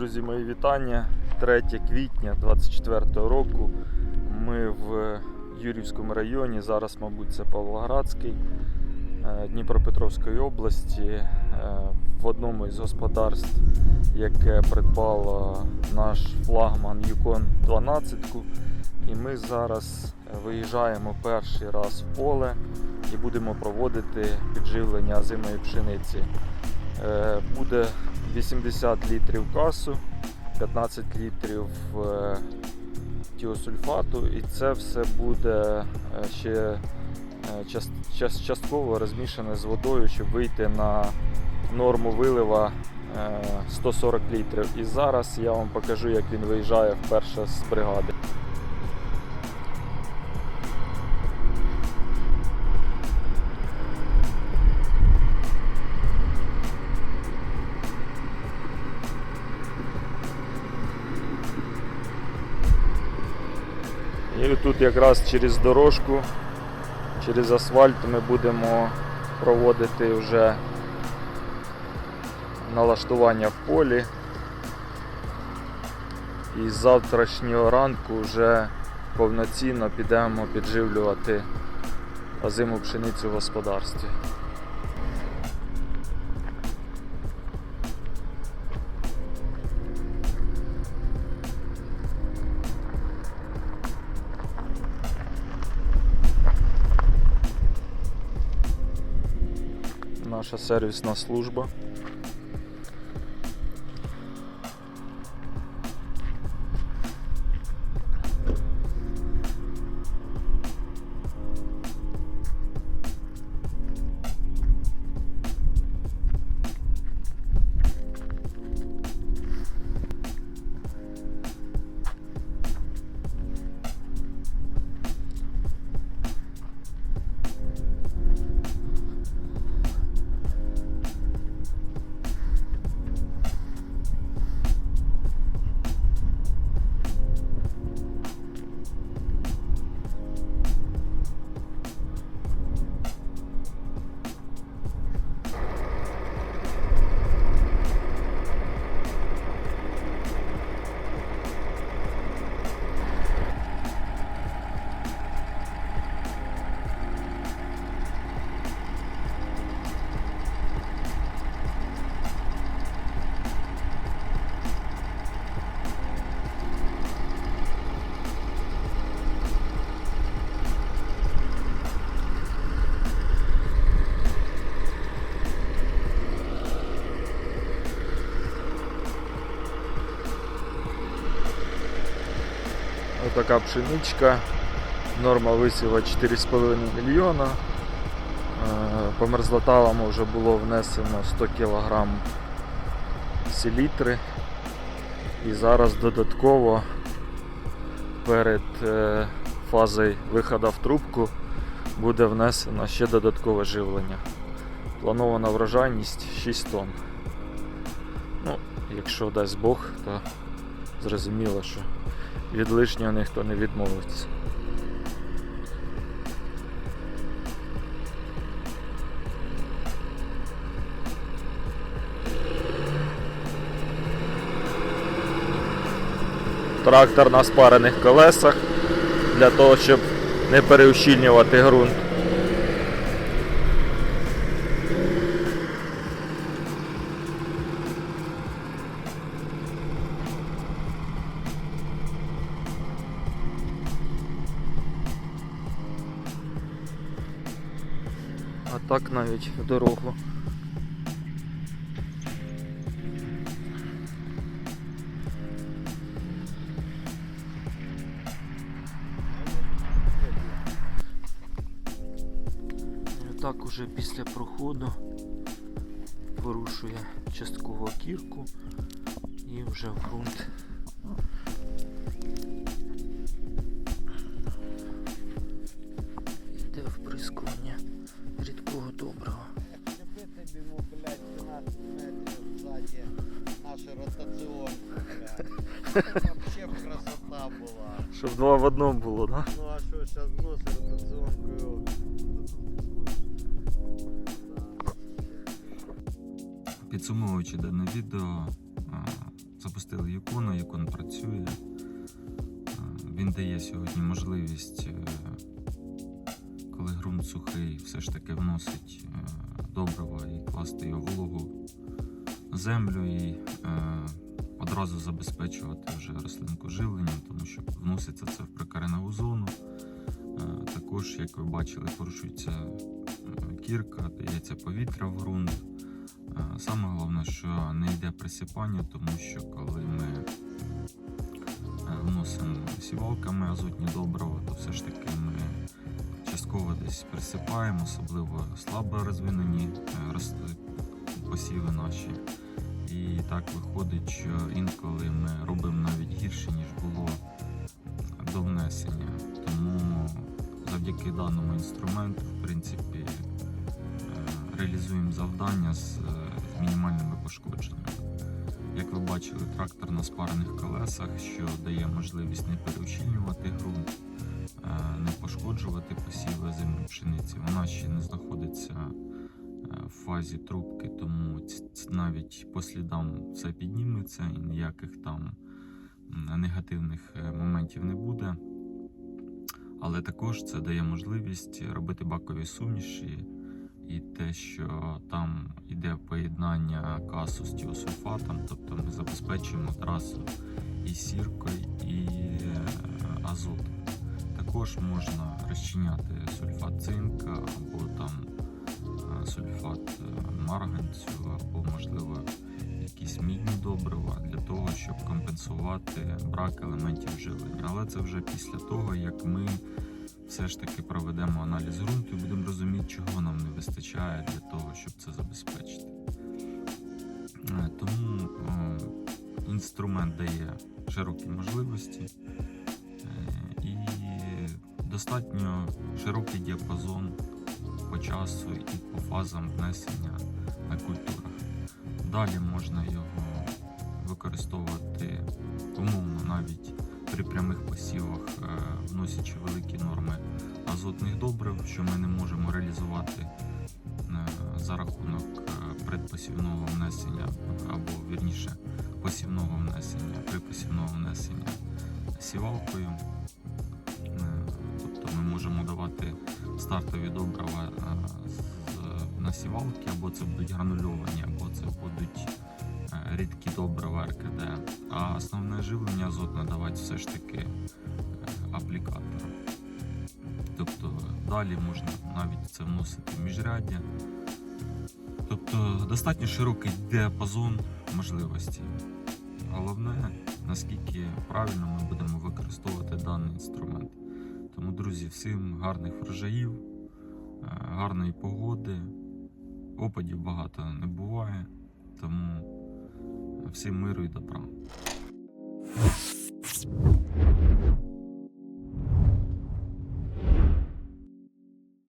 Друзі, мої вітання. 3 квітня 24 року. Ми в Юрівському районі. Зараз, мабуть, це Павлоградський е, Дніпропетровської області. е, В одному із господарств, яке придбало наш флагман Yukon 12. І ми зараз виїжджаємо перший раз в поле і будемо проводити підживлення озимої пшениці. Е, Буде 80 літрів касу, 15 літрів е, тіосульфату, і це все буде е, ще е, част- част- частково розмішане з водою, щоб вийти на норму вилива е, 140 літрів. І зараз я вам покажу, як він виїжджає вперше з бригади. І тут якраз через дорожку, через асфальт ми будемо проводити вже налаштування в полі. І з завтрашнього ранку вже повноцінно підемо підживлювати озиму пшеницю в господарстві. Наша сервісна служба. Отака пшеничка. Норма висіла 4,5 мільйона. Е, По мерзлоталам вже було внесено 100 кг селітри. І зараз додатково перед е, фазою виходу в трубку буде внесено ще додаткове живлення. Планована врожайність 6 тонн. Ну, якщо дасть Бог, то зрозуміло, що від лишнього ніхто не відмовиться. Трактор на спарених колесах для того, щоб не переущільнювати ґрунт. А так навіть в дорогу. Так уже після проходу порушує частково кірку і вже в ґрунт. Вообще красота була. Щоб два в одному було, да? Ну а що, зараз вносить ротаціонкою. Підсумовуючи дане відео, Запустили Юкона, Юкон працює. Він дає сьогодні можливість, е, коли ґрунт сухий, все ж таки вносить е, добрива і класти його вологу в землю і е, одразу забезпечувати вже рослинку живленням, тому що вноситься це в прикореневу зону. Е, Також, як ви бачили, порушується кірка, дається повітря в ґрунт. Е, Саме головне, що не йде присипання, тому що коли ми е, вносимо сівалками азотні добрива, то все ж таки ми частково десь присипаємо, особливо слабо розвинені посіви наші. І так виходить, що інколи ми робимо навіть гірше, ніж було до внесення. Тому завдяки даному інструменту, в принципі, е, реалізуємо завдання з е, мінімальними пошкодженнями. Як ви бачили, трактор на спарених колесах, що дає можливість не переущільнювати ґрунт, е, не пошкоджувати посіви зимної пшениці. Вона ще не знаходиться фазі трубки, тому навіть по слідам все підніметься і ніяких там негативних е, моментів не буде. Але також це дає можливість робити бакові суміші і те, що там йде поєднання касу з тіосульфатом, тобто ми забезпечуємо трасу і сіркою, і е, азотом. Також можна розчиняти сульфат цинка або там е, сульфат е, марганцю, або можливо якісь мідні добрива для того, щоб компенсувати брак елементів живлення. Але це вже після того, як ми все ж таки проведемо аналіз ґрунту і будемо розуміти, чого нам не вистачає для того, щоб це забезпечити. Е, Тому е, інструмент дає широкі можливості е, і достатньо широкий діапазон по часу і по фазам внесення на культурах. Далі можна його використовувати умовно навіть при прямих посівах, е, вносячи великі норми азотних добрив, що ми не можемо реалізувати е, за рахунок е, предпосівного внесення або вірніше посівного внесення, припосівного внесення сівалкою. Стартові добрива е, з- на сівалки, або це будуть гранульовані, або це будуть е, рідкі добрива РКД. А основне живлення азотне давати все ж таки е, аплікатором. Тобто далі можна навіть це вносити в міжряддя. Тобто достатньо широкий діапазон можливостей. Головне, наскільки правильно ми будемо використовувати даний інструмент. Тому, друзі, всім гарних врожаїв, е, гарної погоди. Опадів багато не буває, тому всім миру і добра.